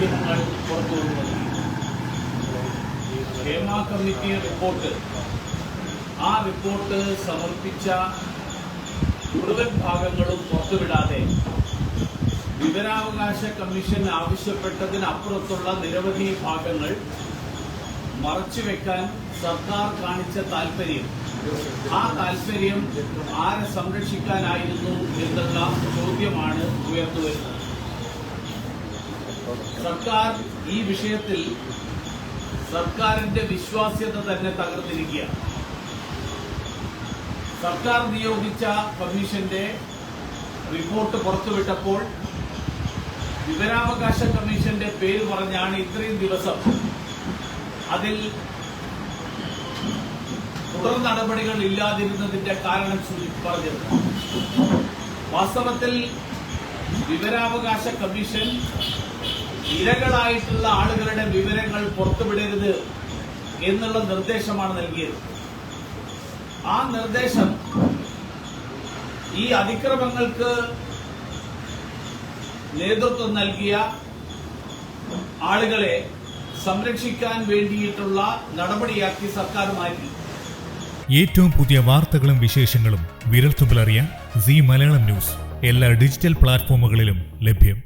മാധ്യമങ്ങൾ വന്നത് Hema committee report. ആ റിപ്പോർട്ട് സമർപ്പിച്ച മുഴുവൻ ഭാഗങ്ങളും പുറത്തുവിടാതെ വിവരാവകാശ കമ്മീഷൻ ആവശ്യപ്പെട്ടതിനപ്പുറത്തുള്ള നിരവധി ഭാഗങ്ങൾ മറച്ചുവെക്കാൻ സർക്കാർ കാണിച്ച താല്പര്യം ആ താല്പര്യം ആരെ സംരക്ഷിക്കാനായിരുന്നു എന്നുള്ള ചോദ്യമാണ് ഉയർന്നുവരുന്നത്. സർക്കാർ ഈ വിഷയത്തിൽ സർക്കാരിന്റെ വിശ്വാസ്യത തന്നെ തകർത്തിരിക്കുകയാണ്. സർക്കാർ നിയോഗിച്ച കമ്മീഷന്റെ റിപ്പോർട്ട് പുറത്തുവിട്ടപ്പോൾ വിവരാവകാശ കമ്മീഷന്റെ പേര് പറഞ്ഞാണ് ഇത്രയും ദിവസം അതിൽ തുടർ നടപടികൾ ഇല്ലാതിരുന്നതിന്റെ കാരണം പറഞ്ഞത്. വാസ്തവത്തിൽ വിവരാവകാശ കമ്മീഷൻ ഇരകളായിട്ടുള്ള ആളുകളുടെ വിവരങ്ങൾ പുറത്തുവിടരുത് എന്നുള്ള നിർദ്ദേശമാണ് നൽകിയത്. ആ നിർദ്ദേശം ഈ അതിക്രമങ്ങൾക്ക് നേതൃത്വം നൽകിയ ആളുകളെ സംരക്ഷിക്കാൻ വേണ്ടിയിട്ടുള്ള നടപടിയാക്കി സർക്കാർ മാറ്റി. ഏറ്റവും പുതിയ വാർത്തകളും വിശേഷങ്ങളും വിരൽത്തുമ്പിലറിയാൻ സി മലയാളം ന്യൂസ്. എല്ലാ ഡിജിറ്റൽ പ്ലാറ്റ്ഫോമുകളിലും ലഭ്യം.